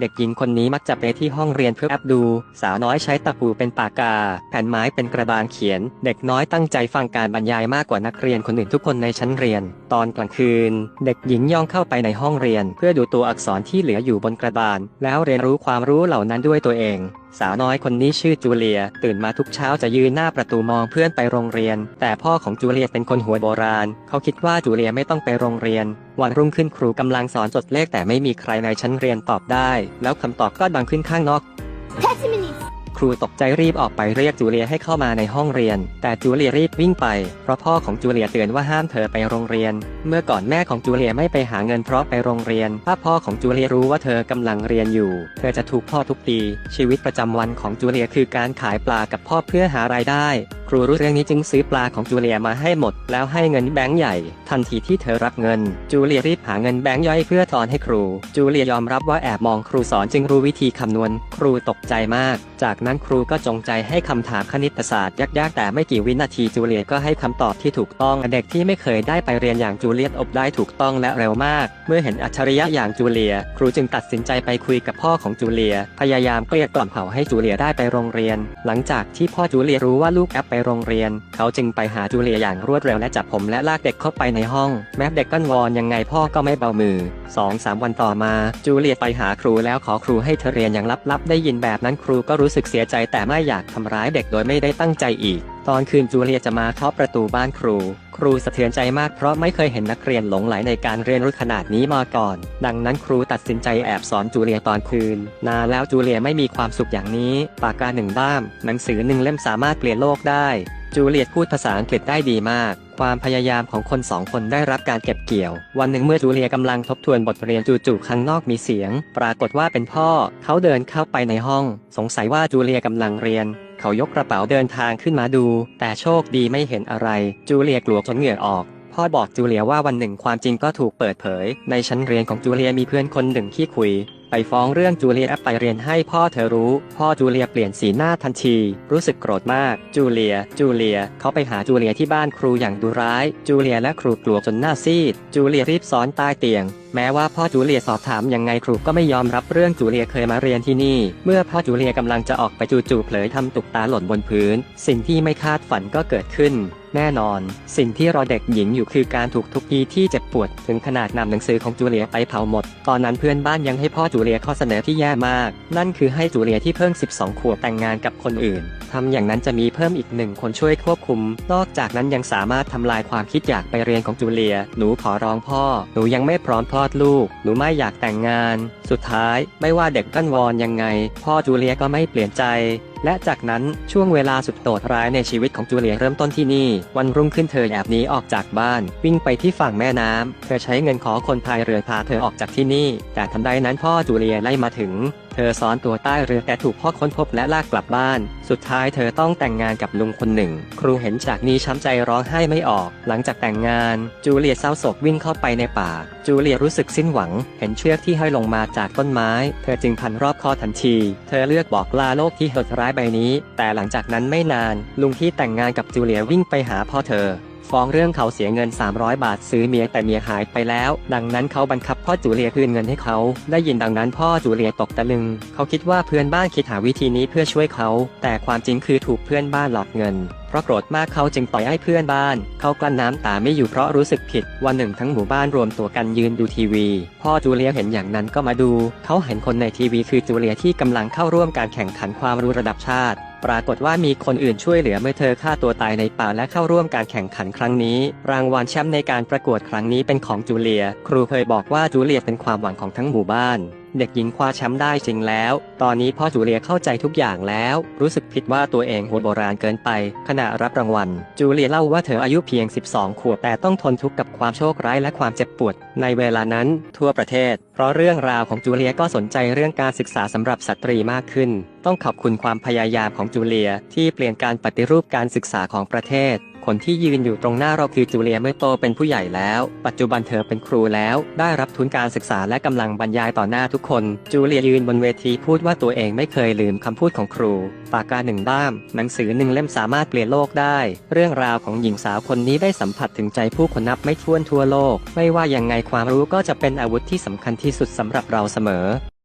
เด็กหญิงคนนี้มักจะไปที่ห้องเรียนเพื่อแอบดู สาวน้อยใช้ตะปูเป็นปากกา แผ่นไม้เป็นกระดานเขียน เด็กน้อยตั้งใจฟังการบรรยายมากกว่านักเรียนคนอื่นทุกคนในชั้นเรียน ตอนกลางคืน เด็กหญิงย่องเข้าไปในห้องเรียน เพื่อดูตัวอักษรที่เหลืออยู่บนกระดาน แล้วเรียนรู้ความรู้เหล่านั้นด้วยตัวเอง สาวน้อยคนนี้ชื่อจูเลีย ตื่นมาทุกเช้าจะยืนหน้าประตูมองเพื่อนไปโรงเรียน แต่พ่อของจูเลียเป็นคนหัวโบราณ เขาคิดว่าจูเลียไม่ต้องไปโรงเรียน วันรุ่งขึ้นครูกำลังสอนจดเลขแต่ไม่มีใครในชั้นเรียนตอบได้ แล้วคำตอบก็ดังขึ้นข้างนอก ครูตกใจรีบออกไปเรียกจูเลียให้เข้ามาในห้องเรียน แต่จูเลียรีบวิ่งไป เพราะพ่อของจูเลียเตือนว่าห้ามเธอไปโรงเรียน เมื่อก่อนแม่ของจูเลียไม่ไปหาเงินเพราะไปโรงเรียน ถ้าพ่อของจูเลียรู้ว่าเธอกำลังเรียนอยู่ เธอจะถูกพ่อทุบตี ชีวิตประจำวันของจูเลียคือการขายปลากับพ่อเพื่อหารายได้ครูรู้เรื่องนี้จึงซื้อปลาของจูเลียมาให้หมด แล้วให้เงินแบงค์ใหญ่ ทันทีที่เธอรับเงิน จูเลียรีบหาเงินแบงค์ย่อยเพื่อทอนให้ครู จูเลียยอมรับว่าแอบมองครูสอนจึงรู้วิธีคำนวณ ครูตกใจมาก จากนั้นครูก็จงใจให้คำถามคณิตศาสตร์ยากๆ แต่ไม่กี่วินาทีจูเลียก็ให้คำตอบที่ถูกต้องเด็กที่ไม่เคยได้ไปเรียนอย่างจูเลียตอบได้ถูกต้องและเร็วมาก เมื่อเห็นอัจฉริยะอย่างจูเลีย ครูจึงตัดสินใจไปคุยกับพ่อของจูเลีย พยายามเกลี้ยกล่อมเขาให้จูเลียได้ไปโรงเรียน หลังจากที่พ่อจูเลียรู้ว่าลูกแอปไปโรงเรียน เขาจึงไปหาจูเลียอย่างรวดเร็วและจับผมและลากเด็กเข้าไปในห้อง แม้เด็กก้อนวอนยังไงพ่อก็ไม่เบามือสองสามวันต่อมา จูเลียไปหาครูแล้วขอครูให้เธอเรียนอย่างลับๆ ได้ยินแบบนั้นครูก็รู้สึกเสียใจแต่ไม่อยากทำร้ายเด็กโดยไม่ได้ตั้งใจอีก ตอนคืนจูเลียจะมาเคาะประตูบ้านครู ครูสะเทือนใจมากเพราะไม่เคยเห็นนักเรียนหลงไหลในการเรียนรู้ขนาดนี้มาก่อน ดังนั้นครูตัดสินใจแอบสอนจูเลียตอนคืน นานแล้วจูเลียไม่มีความสุขอย่างนี้ ปากกาหนึ่งด้าม หนังสือหนึ่งเล่มสามารถเปลี่ยนโลกได้ จูเลียตพูดภาษาอังกฤษได้ดีมาก ความพยายามของคนสองคนได้รับการเก็บเกี่ยว วันหนึ่งเมื่อจูเลียกำลังทบทวนบทเรียนจู่ๆข้างนอกมีเสียง ปรากฏว่าเป็นพ่อ เขาเดินเข้าไปในห้อง สงสัยว่าจูเลียกำลังเรียน เขายกกระเป๋าเดินทางขึ้นมาดู แต่โชคดีไม่เห็นอะไร จูเลียกลัวจนเหงื่อออก พ่อบอกจูเลียว่าวันหนึ่งความจริงก็ถูกเปิดเผย ในชั้นเรียนของจูเลียมีเพื่อนคนหนึ่งที่คุย ไปฟ้องเรื่องจูเลียไปเรียนให้พ่อเธอรู้ พ่อจูเลียเปลี่ยนสีหน้าทันที รู้สึกโกรธมาก จูเลีย จูเลีย เขาไปหาจูเลียที่บ้านครูอย่างดุร้าย จูเลียและครูกลัวจนหน้าซีด จูเลียรีบซ้อนใต้เตียงแม้ว่าพ่อจูเลียสอบถามยังไงครูก็ไม่ยอมรับเรื่องจูเลียเคยมาเรียนที่นี่ เมื่อพ่อจูเลียกำลังจะออกไปจู่ๆเผลอทำตุกตาหล่นบนพื้น สิ่งที่ไม่คาดฝันก็เกิดขึ้น แน่นอน สิ่งที่รอเด็กหญิงอยู่คือการถูกทุบตีที่เจ็บปวด ถึงขนาดนำหนังสือของจูเลียไปเผาหมด ตอนนั้นเพื่อนบ้านยังให้พ่อจูเลียข้อเสนอที่แย่มาก นั่นคือให้จูเลียที่เพิ่ง 12 ขวบแต่งงานกับคนอื่นทำอย่างนั้นจะมีเพิ่มอีกหนึ่งคนช่วยควบคุม นอกจากนั้นยังสามารถทำลายความคิดอยากไปเรียนของจูเลีย หนูขอร้องพ่อ หนูยังไม่พร้อมคลอดลูก หนูไม่อยากแต่งงาน สุดท้ายไม่ว่าเด็กกั้นวอนยังไง พ่อจูเลียก็ไม่เปลี่ยนใจและจากนั้นช่วงเวลาสุดโหดร้ายในชีวิตของจูเลียเริ่มต้นที่นี่ วันรุ่งขึ้นเธอแอบหนีออกจากบ้าน วิ่งไปที่ฝั่งแม่น้ำเธอใช้เงินขอคนพายเรือพาเธอออกจากที่นี่ แต่ทันใดนั้นพ่อจูเลียไล่มาถึง เธอซ้อนตัวใต้เรือแต่ถูกพ่อค้นพบและลากกลับบ้าน สุดท้ายเธอต้องแต่งงานกับลุงคนหนึ่ง ครูเห็นจากนี้ช้ำใจร้องไห้ไม่ออก หลังจากแต่งงาน จูเลียเศร้าโศกวิ่งเข้าไปในป่า จูเลียรู้สึกสิ้นหวัง เห็นเชือกที่ห้อยลงมาจากต้นไม้ เธอจึงพันรอบคอทันที เธอเลือกบอกลาโลกที่โหดร้ายใบนี้ แต่หลังจากนั้นไม่นาน ลุงที่แต่งงานกับจูเลียวิ่งไปหาพ่อเธอ ฟ้องเรื่องเขาเสียเงิน 300 บาทซื้อเมียแต่เมียหายไปแล้ว ดังนั้นเขาบังคับพ่อจูเลียคืนเงินให้เขา ได้ยินดังนั้นพ่อจูเลียตกตะลึง เขาคิดว่าเพื่อนบ้านคิดหาวิธีนี้เพื่อช่วยเขา แต่ความจริงคือถูกเพื่อนบ้านหลอกเงินเพราะโกรธมากเขาจึงต่อยให้เพื่อนบ้าน เขากลั้นน้ำตาไม่อยู่เพราะรู้สึกผิด วันหนึ่งทั้งหมู่บ้านรวมตัวกันยืนดูทีวี พ่อจูเลียเห็นอย่างนั้นก็มาดู เขาเห็นคนในทีวีคือจูเลียที่กำลังเข้าร่วมการแข่งขันความรู้ระดับชาติ ปรากฏว่ามีคนอื่นช่วยเหลือเมื่อเธอฆ่าตัวตายในป่าและเข้าร่วมการแข่งขันครั้งนี้ รางวัลแชมป์ในการประกวดครั้งนี้เป็นของจูเลีย ครูเคยบอกว่าจูเลียเป็นความหวังของทั้งหมู่บ้านเด็กหญิงคว้าแชมป์ได้จริงแล้ว ตอนนี้พ่อจูเลียเข้าใจทุกอย่างแล้ว รู้สึกผิดว่าตัวเองโหดโบราณเกินไป ขณะรับรางวัล จูเลียเล่าว่าเธออายุเพียง 12 ขวบแต่ต้องทนทุกข์กับความโชคร้ายและความเจ็บปวด ในเวลานั้นทั่วประเทศเพราะเรื่องราวของจูเลียก็สนใจเรื่องการศึกษาสำหรับสตรีมากขึ้น ต้องขอบคุณความพยายามของจูเลียที่เปลี่ยนการปฏิรูปการศึกษาของประเทศ คนที่ยืนอยู่ตรงหน้าเราคือจูเลียเมื่อโตเป็นผู้ใหญ่แล้ว ปัจจุบันเธอเป็นครูแล้ว ได้รับทุนการศึกษาและกำลังบรรยายต่อหน้าทุกคน จูเลียยืนบนเวทีพูดว่าตัวเองไม่เคยลืมคำพูดของครู ปากกาหนึ่งด้าม หนังสือหนึ่งเล่มสามารถเปลี่ยนโลกได้ เรื่องราวของหญิงสาวคนนี้ได้สัมผัสถึงใจผู้คนนับไม่ถ้วนทั่วโลก ไม่ว่ายังไงความรู้ก็จะเป็นอาวุธที่สำคัญที่สุดสำหรับเราเสมอ